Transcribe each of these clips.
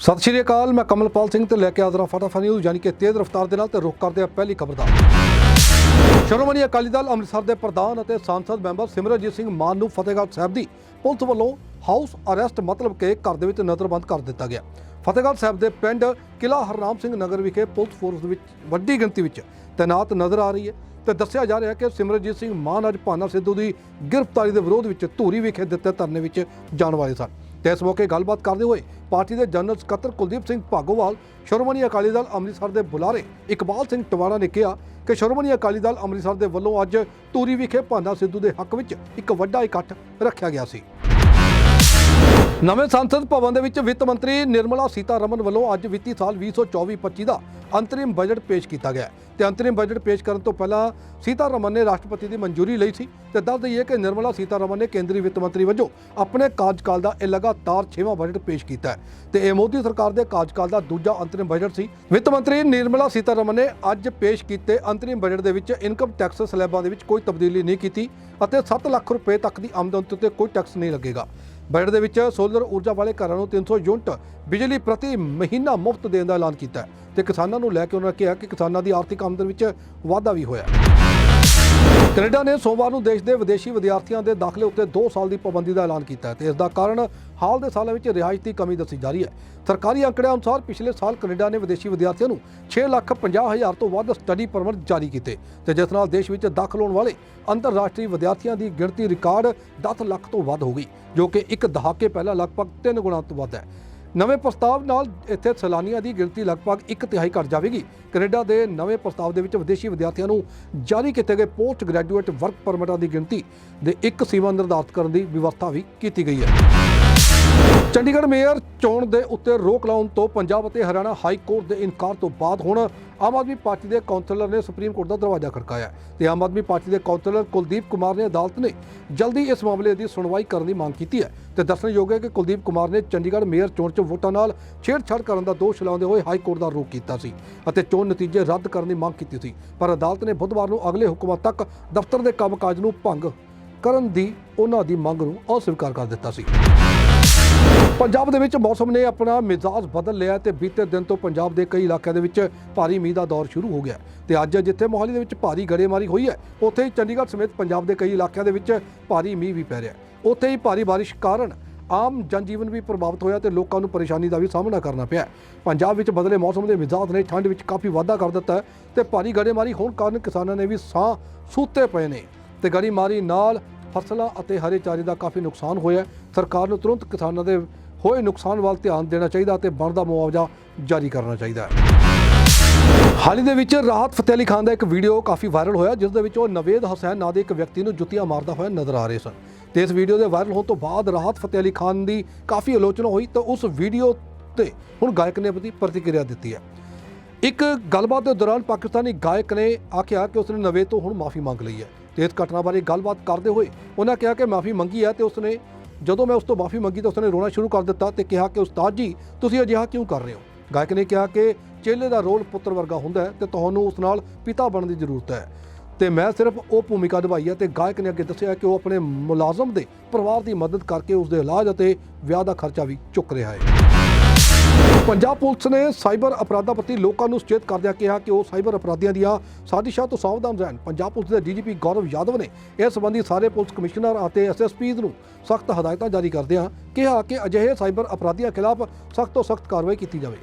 ਸਤਿ ਸ਼੍ਰੀ ਅਕਾਲ, ਮੈਂ ਕਮਲਪਾਲ ਸਿੰਘ ਤੇ ਲੈ ਕੇ ਆਦਰਾ ਫਟਾਫਟ ਨਿਊਜ਼, ਯਾਨੀ ਕਿ ਤੇਜ਼ ਰਫ਼ਤਾਰ ਦੇ ਨਾਲ ਤੇ ਰੁਕ ਕਰਦੇ ਆ ਪਹਿਲੀ ਖਬਰ ਦਾ। ਸ਼੍ਰੋਮਣੀ ਅਕਾਲੀ ਦਲ ਅੰਮ੍ਰਿਤਸਰ ਦੇ ਪ੍ਰਧਾਨ ਅਤੇ ਸੰਸਦ ਮੈਂਬਰ ਸਿਮਰਨਜੀਤ ਸਿੰਘ ਮਾਨ ਨੂੰ ਫਤਿਹਗੜ੍ਹ ਸਾਹਿਬ ਦੀ ਪੁਲਿਸ ਵੱਲੋਂ ਹਾਊਸ ਅਰੈਸਟ ਮਤਲਬ ਕਿ ਘਰ ਦੇ ਵਿੱਚ ਨਜ਼ਰਬੰਦ ਕਰ ਦਿੱਤਾ ਗਿਆ। ਫਤਿਹਗੜ੍ਹ ਸਾਹਿਬ ਦੇ ਪਿੰਡ ਕਿਲਾ ਹਰਨਾਮ ਸਿੰਘ ਨਗਰ ਵਿਖੇ ਪੁਲਿਸ ਫੋਰਸ ਵਿੱਚ ਵੱਡੀ ਗਿਣਤੀ ਵਿੱਚ ਤਾਇਨਾਤ ਨਜ਼ਰ ਆ ਰਹੀ ਹੈ ਤੇ ਦੱਸਿਆ ਜਾ ਰਿਹਾ ਹੈ ਕਿ ਸਿਮਰਨਜੀਤ ਸਿੰਘ ਮਾਨ ਅੱਜ ਭਾਨਾ ਸਿੱਧੂ ਦੀ ਗ੍ਰਿਫਤਾਰੀ ਦੇ ਵਿਰੋਧ ਵਿੱਚ ਧੂਰੀ ਵਿਖੇ ਦਿੱਤੇ ਧਰਨੇ ਵਿੱਚ ਜਾਣ ਵਾਲੇ ਸਨ। ਤੇ ਇਸ ਮੌਕੇ ਗੱਲਬਾਤ ਕਰਦੇ ਹੋਏ ਪਾਰਟੀ ਦੇ ਜਨਰਲ ਸਕੱਤਰ ਕੁਲਦੀਪ ਸਿੰਘ ਭਾਗੋਵਾਲ, ਸ਼੍ਰੋਮਣੀ ਅਕਾਲੀ ਦਲ ਅੰਮ੍ਰਿਤਸਰ ਦੇ ਬੁਲਾਰੇ ਇਕਬਾਲ ਸਿੰਘ ਟਵਾਣਾ ਨੇ ਕਿਹਾ ਕਿ ਸ਼੍ਰੋਮਣੀ ਅਕਾਲੀ ਦਲ ਅੰਮ੍ਰਿਤਸਰ ਦੇ ਵੱਲੋਂ ਅੱਜ ਧੂਰੀ ਵਿਖੇ ਭਾਨਾ ਸਿੱਧੂ ਦੇ ਹੱਕ ਵਿੱਚ ਇੱਕ ਵੱਡਾ ਇਕੱਠ ਰੱਖਿਆ ਗਿਆ ਸੀ। ਨਵੇਂ ਸੰਸਦ ਭਵਨ ਦੇ ਵਿੱਚ ਵਿੱਤ ਮੰਤਰੀ ਨਿਰਮਲਾ ਸੀਤਾਰਮਨ ਵੱਲੋਂ ਅੱਜ ਵਿੱਤੀ ਸਾਲ 2024-25 ਦਾ ਅੰਤਰਿਮ ਬਜਟ ਪੇਸ਼ ਕੀਤਾ ਗਿਆ ਤੇ ਅੰਤਰਿਮ ਬਜਟ ਪੇਸ਼ ਕਰਨ ਤੋਂ ਪਹਿਲਾਂ ਸੀਤਾਰਮਨ ਨੇ ਰਾਸ਼ਟਰਪਤੀ ਦੀ ਮਨਜ਼ੂਰੀ ਲਈ ਸੀ ਤੇ ਦੱਸ ਦਈਏ ਕਿ ਨਿਰਮਲਾ ਸੀਤਾਰਮਨ ਨੇ ਕੇਂਦਰੀ ਵਿੱਤ ਮੰਤਰੀ ਵਜੋਂ ਆਪਣੇ ਕਾਰਜਕਾਲ ਦਾ ਇਹ ਲਗਾਤਾਰ 6ਵਾਂ ਬਜਟ ਪੇਸ਼ ਕੀਤਾ ਹੈ। ਤੇ ਇਹ ਮੋਦੀ ਸਰਕਾਰ ਦੇ ਕਾਰਜਕਾਲ ਦਾ ਦੂਜਾ ਅੰਤਰਿਮ ਬਜਟ ਸੀ। ਵਿੱਤ ਮੰਤਰੀ ਨਿਰਮਲਾ ਸੀਤਾਰਮਨ ਨੇ ਅੱਜ ਪੇਸ਼ ਕੀਤੇ ਅੰਤਰਿਮ ਬਜਟ ਦੇ ਵਿੱਚ ਇਨਕਮ ਟੈਕਸ ਸਲੈਬਾਂ ਦੇ ਵਿੱਚ ਕੋਈ ਤਬਦੀਲੀ ਨਹੀਂ ਕੀਤੀ ਅਤੇ 7 ਲੱਖ ਰੁਪਏ ਤੱਕ ਦੀ ਆਮਦਨ ਉੱਤੇ ਕੋਈ ਟੈਕਸ ਨਹੀਂ ਲੱਗੇਗਾ। ਬਜਟ ਦੇ ਵਿੱਚ ਸੋਲਰ ਊਰਜਾ ਵਾਲੇ ਘਰਾਂ ਨੂੰ 300 ਯੂਨਿਟ ਬਿਜਲੀ ਪ੍ਰਤੀ ਮਹੀਨਾ ਮੁਫਤ ਦੇਣ ਦਾ ਐਲਾਨ ਕੀਤਾ ਹੈ ਤੇ ਕਿਸਾਨਾਂ ਨੂੰ ਲੈ ਕੇ ਉਹਨਾਂ ਨੇ ਕਿਹਾ ਕਿ ਕਿਸਾਨਾਂ ਦੀ ਆਰਥਿਕ ਆਮਦਨ ਵਿੱਚ ਵਾਧਾ ਵੀ ਹੋਇਆ ਕੈਨੇਡਾ ਨੇ ਸੋਮਵਾਰ ਨੂੰ ਦੇਸ਼ ਦੇ ਵਿਦੇਸ਼ੀ ਵਿਦਿਆਰਥੀਆਂ ਦੇ ਦਾਖਲੇ ਉੱਤੇ 2 ਸਾਲ ਦੀ ਪਾਬੰਦੀ ਦਾ ਐਲਾਨ ਕੀਤਾ ਹੈ ਤੇ ਇਸ ਦਾ ਕਾਰਨ ਹਾਲ ਦੇ ਸਾਲਾਂ ਵਿੱਚ ਰਿਹਾਇਸ਼ ਦੀ ਕਮੀ ਦੱਸੀ ਜਾ ਰਹੀ ਹੈ। ਸਰਕਾਰੀ ਅੰਕੜਿਆਂ ਅਨੁਸਾਰ ਪਿਛਲੇ ਸਾਲ ਕੈਨੇਡਾ ਨੇ ਵਿਦੇਸ਼ੀ ਵਿਦਿਆਰਥੀਆਂ ਨੂੰ 6 ਲੱਖ 50 ਹਜ਼ਾਰ ਤੋਂ ਵੱਧ ਸਟੱਡੀ ਪਰਮਿਟ ਜਾਰੀ ਕੀਤੇ ਤੇ ਜਿਸ ਨਾਲ ਦੇਸ਼ ਵਿੱਚ ਦਾਖਲ ਹੋਣ ਵਾਲੇ ਅੰਤਰਰਾਸ਼ਟਰੀ ਵਿਦਿਆਰਥੀਆਂ ਦੀ ਗਿਣਤੀ ਰਿਕਾਰਡ 10 ਲੱਖ ਤੋਂ ਵੱਧ ਹੋ ਗਈ, ਜੋ ਕਿ ਇੱਕ ਦਹਾਕੇ ਪਹਿਲਾਂ ਲਗਭਗ 3 ਗੁਣਾ ਤੋਂ ਵੱਧ ਹੈ। ਨਵੇਂ ਪ੍ਰਸਤਾਵ ਨਾਲ ਇੱਥੇ ਸੈਲਾਨੀਆਂ ਦੀ ਗਿਣਤੀ ਲਗਭਗ ਇੱਕ ਤਿਹਾਈ ਘਟ ਜਾਵੇਗੀ। ਕੈਨੇਡਾ ਦੇ ਨਵੇਂ ਪ੍ਰਸਤਾਵ ਦੇ ਵਿੱਚ ਵਿਦੇਸ਼ੀ ਵਿਦਿਆਰਥੀਆਂ ਨੂੰ ਜਾਰੀ ਕੀਤੇ ਗਏ ਪੋਸਟ ਗ੍ਰੈਜੂਏਟ ਵਰਕ ਪਰਮਿਟਾਂ ਦੀ ਗਿਣਤੀ ਦੇ ਇੱਕ ਸੀਮਾ ਨਿਰਧਾਰਤ ਕਰਨ ਦੀ ਵਿਵਸਥਾ ਵੀ ਕੀਤੀ ਗਈ ਹੈ। ਚੰਡੀਗੜ੍ਹ ਮੇਅਰ ਚੋਣ ਦੇ ਉੱਤੇ ਰੋਕ ਲਾਉਣ ਤੋਂ ਪੰਜਾਬ ਅਤੇ ਹਰਿਆਣਾ ਹਾਈ ਕੋਰਟ ਦੇ ਇਨਕਾਰ ਤੋਂ ਬਾਅਦ ਹੁਣ ਆਮ ਆਦਮੀ ਪਾਰਟੀ ਦੇ ਕਾਉਂਸਲਰ ਨੇ ਸੁਪਰੀਮ ਕੋਰਟ ਦਾ ਦਰਵਾਜ਼ਾ ਖੜਕਾਇਆ ਤੇ ਆਮ ਆਦਮੀ ਪਾਰਟੀ ਦੇ ਕਾਉਂਸਲਰ ਕੁਲਦੀਪ ਕੁਮਾਰ ਨੇ ਅਦਾਲਤ ਨੇ ਜਲਦੀ ਇਸ ਮਾਮਲੇ ਦੀ ਸੁਣਵਾਈ ਕਰਨ ਦੀ ਮੰਗ ਕੀਤੀ ਹੈ ਤੇ ਦੱਸਣਯੋਗ ਹੈ ਕਿ ਕੁਲਦੀਪ ਕੁਮਾਰ ਨੇ ਚੰਡੀਗੜ੍ਹ ਮੇਅਰ ਚੋਣ 'ਚ ਵੋਟਾਂ ਨਾਲ ਛੇੜਛਾੜ ਕਰਨ ਦਾ ਦੋਸ਼ ਲਾਉਂਦੇ ਹੋਏ ਹਾਈ ਕੋਰਟ ਦਾ ਰੋਕ ਕੀਤਾ ਸੀ ਅਤੇ ਚੋਣ ਨਤੀਜੇ ਰੱਦ ਕਰਨ ਦੀ ਮੰਗ ਕੀਤੀ ਸੀ। ਪਰ ਅਦਾਲਤ ਨੇ ਬੁੱਧਵਾਰ ਨੂੰ ਅਗਲੇ ਹੁਕਮਾਂ ਤੱਕ ਦਫ਼ਤਰ ਦੇ ਕੰਮਕਾਜ ਨੂੰ ਭੰਗ ਕਰਨ ਦੀ ਉਹਨਾਂ ਦੀ ਮੰਗ ਨੂੰ ਅਸਵੀਕਾਰ ਕਰ ਦਿੱਤਾ ਸੀ। ਪੰਜਾਬ ਦੇ ਵਿੱਚ ਮੌਸਮ ਨੇ ਆਪਣਾ ਮਿਜ਼ਾਜ ਬਦਲ ਲਿਆ ਤੇ ਬੀਤੇ ਦਿਨ ਤੋਂ ਪੰਜਾਬ ਦੇ ਕਈ ਇਲਾਕਿਆਂ ਦੇ ਵਿੱਚ ਭਾਰੀ ਮੀਂਹ ਦਾ ਦੌਰ ਸ਼ੁਰੂ ਹੋ ਗਿਆ ਤੇ ਅੱਜ ਜਿੱਥੇ ਮੋਹਾਲੀ ਦੇ ਵਿੱਚ ਭਾਰੀ ਗੜੇਮਾਰੀ ਹੋਈ ਹੈ, ਉੱਥੇ ਹੀ ਚੰਡੀਗੜ੍ਹ ਸਮੇਤ ਪੰਜਾਬ ਦੇ ਕਈ ਇਲਾਕਿਆਂ ਦੇ ਵਿੱਚ ਭਾਰੀ ਮੀਂਹ ਵੀ ਪੈ ਰਿਹਾ ਉੱਥੇ ਹੀ ਭਾਰੀ ਬਾਰਿਸ਼ ਕਾਰਨ ਆਮ ਜਨਜੀਵਨ ਵੀ ਪ੍ਰਭਾਵਿਤ ਹੋਇਆ ਤੇ ਲੋਕਾਂ ਨੂੰ ਪਰੇਸ਼ਾਨੀ ਦਾ ਵੀ ਸਾਹਮਣਾ ਕਰਨਾ ਪਿਆ ਪੰਜਾਬ ਵਿੱਚ ਬਦਲੇ ਮੌਸਮ ਦੇ ਮਿਜ਼ਾਜ ਨੇ ਠੰਡ ਵਿੱਚ ਕਾਫੀ ਵਾਧਾ ਕਰ ਦਿੱਤਾ ਹੈ ਤੇ ਭਾਰੀ ਗੜੇਮਾਰੀ ਹੋਣ ਕਾਰਨ ਕਿਸਾਨਾਂ ਨੇ ਵੀ ਸਾਹ ਸੂਤੇ ਪਏ ਨੇ ਤੇ ਗੜੇਮਾਰੀ ਨਾਲ ਫਸਲਾਂ ਅਤੇ ਹਰੇ ਚਾਰੇ ਦਾ ਕਾਫੀ ਨੁਕਸਾਨ ਹੋਇਆ ਸਰਕਾਰ ਨੂੰ ਤੁਰੰਤ ਕਿਸਾਨਾਂ ਦੇ ਹੋਏ ਨੁਕਸਾਨ ਵੱਲ ਧਿਆਨ ਦੇਣਾ ਚਾਹੀਦਾ ਅਤੇ ਬਣਦਾ ਮੁਆਵਜ਼ਾ ਜਾਰੀ ਕਰਨਾ ਚਾਹੀਦਾ ਹੈ। ਹਾਲ ਹੀ ਦੇ ਵਿੱਚ ਰਾਹਤ ਫਤਿਹ ਅਲੀ ਖਾਨ ਦਾ ਇੱਕ ਵੀਡੀਓ ਕਾਫੀ ਵਾਇਰਲ ਹੋਇਆ, ਜਿਸ ਦੇ ਵਿੱਚ ਉਹ ਨਵੇਦ ਹੁਸੈਨ ਨਾਂ ਦੇ ਇੱਕ ਵਿਅਕਤੀ ਨੂੰ ਜੁੱਤੀਆਂ ਮਾਰਦਾ ਹੋਇਆ ਨਜ਼ਰ ਆ ਰਹੇ ਸਨ। ਤੇ ਇਸ ਵੀਡੀਓ ਦੇ ਵਾਇਰਲ ਹੋਣ ਤੋਂ ਬਾਅਦ ਰਾਹਤ ਫਤਿਹ ਅਲੀ ਖਾਨ ਦੀ ਕਾਫੀ ਆਲੋਚਨਾ ਹੋਈ ਤਾਂ ਉਸ ਵੀਡੀਓ ਤੇ ਹੁਣ ਗਾਇਕ ਨੇ ਆਪਣੀ ਪ੍ਰਤੀਕਿਰਿਆ ਦਿੱਤੀ ਹੈ। ਇੱਕ ਗੱਲਬਾਤ ਦੇ ਦੌਰਾਨ ਪਾਕਿਸਤਾਨੀ ਗਾਇਕ ਨੇ ਆਖਿਆ ਕਿ ਉਸਨੇ ਨਵੇਦ ਤੋਂ ਹੁਣ ਮਾਫੀ ਮੰਗ ਲਈ ਹੈ। ਤੇ ਇਸ ਘਟਨਾ ਬਾਰੇ ਗੱਲਬਾਤ ਕਰਦੇ ਹੋਏ ਉਹਨਾਂ ਕਿਹਾ ਕਿ ਮਾਫੀ ਮੰਗੀ ਹੈ ਤੇ ਉਸਨੇ ਜਦੋਂ ਮੈਂ ਉਸ ਤੋਂ ਮਾਫੀ ਮੰਗੀ ਤਾਂ ਉਸਨੇ ਰੋਣਾ ਸ਼ੁਰੂ ਕਰ ਦਿੱਤਾ ਤੇ ਕਿਹਾ ਕਿ ਉਸਤਾਦ ਜੀ, ਤੁਸੀਂ ਅਜਿਹਾ ਕਿਉਂ ਕਰ ਰਹੇ ਹੋ? ਗਾਇਕ ਨੇ ਕਿਹਾ ਕਿ ਚੇਲੇ ਦਾ ਰੋਲ ਪੁੱਤਰ ਵਰਗਾ ਹੁੰਦਾ ਹੈ ਤੇ ਤੁਹਾਨੂੰ ਉਸ ਨਾਲ ਪਿਤਾ ਬਣਨ ਦੀ ਜ਼ਰੂਰਤ ਹੈ। ਤੇ ਮੈਂ ਸਿਰਫ ਉਹ ਭੂਮਿਕਾ ਨਿਭਾਈ ਹੈ ਤੇ ਗਾਇਕ ਨੇ ਅੱਗੇ ਦੱਸਿਆ ਕਿ ਉਹ ਆਪਣੇ ਮੁਲਾਜ਼ਮ ਦੇ ਪਰਿਵਾਰ ਦੀ ਮਦਦ ਕਰਕੇ ਉਸ ਦੇ ਇਲਾਜ ਅਤੇ ਵਿਆਹ ਦਾ ਖਰਚਾ ਵੀ ਚੁੱਕ ਰਿਹਾ ਹੈ। ਪੰਜਾਬ ਪੁਲਿਸ ਨੇ ਸਾਈਬਰ ਅਪਰਾਧਾਂ ਪ੍ਰਤੀ ਲੋਕਾਂ ਨੂੰ ਸੁਚੇਤ ਕਰਦਿਆਂ ਕਿਹਾ ਕਿ ਉਹ ਸਾਈਬਰ ਅਪਰਾਧੀਆਂ ਦੀਆਂ ਸਾਜ਼ਿਸ਼ਾਂ ਤੋਂ ਸਾਵਧਾਨ ਰਹਿਣ। ਪੰਜਾਬ ਪੁਲਿਸ ਦੇ ਡੀਜੀਪੀ ਗੌਰਵ ਯਾਦਵ ਨੇ ਇਸ ਸੰਬੰਧੀ ਸਾਰੇ ਪੁਲਿਸ ਕਮਿਸ਼ਨਰ ਅਤੇ ਐਸਐਸਪੀਜ਼ ਨੂੰ ਸਖਤ ਹਦਾਇਤਾਂ ਜਾਰੀ ਕਰਦਿਆਂ ਕਿਹਾ ਕਿ ਅਜਿਹੇ ਸਾਈਬਰ ਅਪਰਾਧੀਆਂ ਖਿਲਾਫ ਸਖਤ ਤੋਂ ਸਖਤ ਕਾਰਵਾਈ ਕੀਤੀ ਜਾਵੇ।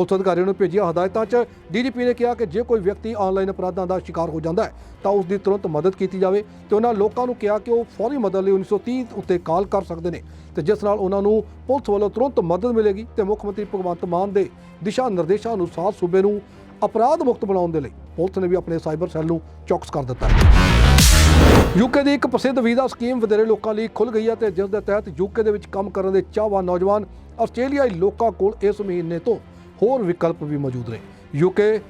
ਪੁਲਿਸ ਅਧਿਕਾਰੀਆਂ ਨੂੰ ਭੇਜੀਆਂ ਹਦਾਇਤਾਂ 'ਚ ਡੀਜੀਪੀ ਨੇ ਕਿਹਾ ਕਿ ਜੇ ਕੋਈ ਵਿਅਕਤੀ ਆਨਲਾਈਨ ਅਪਰਾਧਾਂ ਦਾ ਸ਼ਿਕਾਰ ਹੋ ਜਾਂਦਾ ਹੈ, ਤਾਂ ਉਸ ਦੀ ਤੁਰੰਤ ਮਦਦ ਕੀਤੀ ਜਾਵੇ ਤੇ ਉਹਨਾਂ ਲੋਕਾਂ ਨੂੰ ਕਿਹਾ ਕਿ ਉਹ ਫੌਰੀ ਮਦਦ ਲਈ 1930 ਉੱਤੇ ਕਾਲ ਕਰ ਸਕਦੇ ਨੇ ਤੇ ਜਿਸ ਨਾਲ ਉਹਨਾਂ ਨੂੰ ਪੁਲਿਸ ਵੱਲੋਂ ਤੁਰੰਤ ਮਦਦ ਮਿਲੇਗੀ ਤੇ ਮੁੱਖ ਮੰਤਰੀ ਭਗਵੰਤ ਮਾਨ ਦੇ ਦਿਸ਼ਾ ਨਿਰਦੇਸ਼ਾਂ ਅਨੁਸਾਰ ਸੂਬੇ ਨੂੰ ਅਪਰਾਧ ਮੁਕਤ ਬਣਾਉਣ ਦੇ ਲਈ ਪੁਲਿਸ ਨੇ ਵੀ ਆਪਣੇ ਸਾਈਬਰ ਸੈੱਲ ਨੂੰ ਚੌਕਸ ਕਰ ਦਿੱਤਾ ਹੈ। ਯੂਕੇ ਦੀ ਇੱਕ ਪ੍ਰਸਿੱਧ ਵੀਜ਼ਾ ਸਕੀਮ ਵਧੇਰੇ ਲੋਕਾਂ ਲਈ ਖੁੱਲ ਗਈ ਹੈ ਤੇ ਜਿਸ ਦੇ ਤਹਿਤ ਯੂਕੇ ਦੇ ਵਿੱਚ ਕੰਮ ਕਰਨ ਦੇ ਚਾਹਵਾਨ ਨੌਜਵਾਨ ਆਸਟ੍ਰੇਲੀਆਈ ਲੋਕਾਂ ਕੋਲ ਇਸ ਮਹੀਨੇ ਤੋਂ ਹੋਰ ਵਿਕਲਪ ਵੀ ਮੌਜੂਦ ਨੇ। ਯੂਕੇ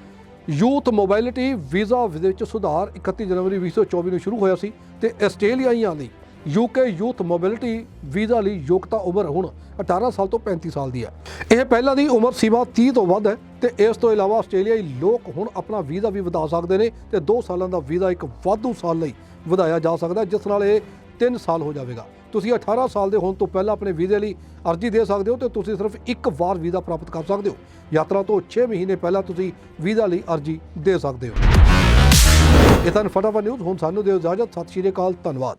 ਯੂਥ ਮੋਬਾਈਲਿਟੀ ਵੀਜ਼ਾ ਵਿੱਚ ਸੁਧਾਰ 31 ਜਨਵਰੀ 2024 ਨੂੰ ਸ਼ੁਰੂ ਹੋਇਆ ਸੀ ਤੇ ਆਸਟ੍ਰੇਲੀਆਈਆਂ ਲਈ ਯੂਕੇ ਯੂਥ ਮੋਬਿਲਿਟੀ ਵੀਜ਼ਾ ਲਈ ਯੋਗਤਾ ਉਮਰ ਹੁਣ 18 ਸਾਲ ਤੋਂ 35 ਸਾਲ ਦੀ ਹੈ। ਇਹ ਪਹਿਲਾਂ ਦੀ ਉਮਰ ਸੀਮਾ 30 ਤੋਂ ਵੱਧ ਹੈ ਤੇ ਇਸ ਤੋਂ ਇਲਾਵਾ ਆਸਟ੍ਰੇਲੀਆਈ ਲੋਕ ਹੁਣ ਆਪਣਾ ਵੀਜ਼ਾ ਵੀ ਵਧਾ ਸਕਦੇ ਨੇ ਤੇ 2 ਸਾਲਾਂ ਦਾ ਵੀਜ਼ਾ ਇੱਕ ਵਾਧੂ ਸਾਲ ਲਈ ਵਧਾਇਆ ਜਾ ਸਕਦਾ ਜਿਸ ਨਾਲ ਇਹ 3 ਸਾਲ ਹੋ ਜਾਵੇਗਾ। ਤੁਸੀਂ 18 ਸਾਲ ਦੇ ਹੋਣ ਤੋਂ ਪਹਿਲਾਂ ਆਪਣੇ ਵੀਜ਼ੇ ਲਈ ਅਰਜ਼ੀ ਦੇ ਸਕਦੇ ਹੋ ਤੇ ਤੁਸੀਂ ਸਿਰਫ ਇੱਕ ਵਾਰ ਵੀਜ਼ਾ ਪ੍ਰਾਪਤ ਕਰ ਸਕਦੇ ਹੋ। ਯਾਤਰਾ ਤੋਂ 6 ਮਹੀਨੇ ਪਹਿਲਾਂ ਤੁਸੀਂ ਵੀਜ਼ਾ ਲਈ ਅਰਜ਼ੀ ਦੇ ਸਕਦੇ ਹੋ। ਇਹ ਤਾਂ ਫਟਾਫਟ ਨਿਊਜ਼, ਹੁਣ ਸਾਨੂੰ ਦਿਓ ਇਜਾਜ਼ਤ। ਸਤਿ ਸ਼੍ਰੀ ਅਕਾਲ, ਧੰਨਵਾਦ।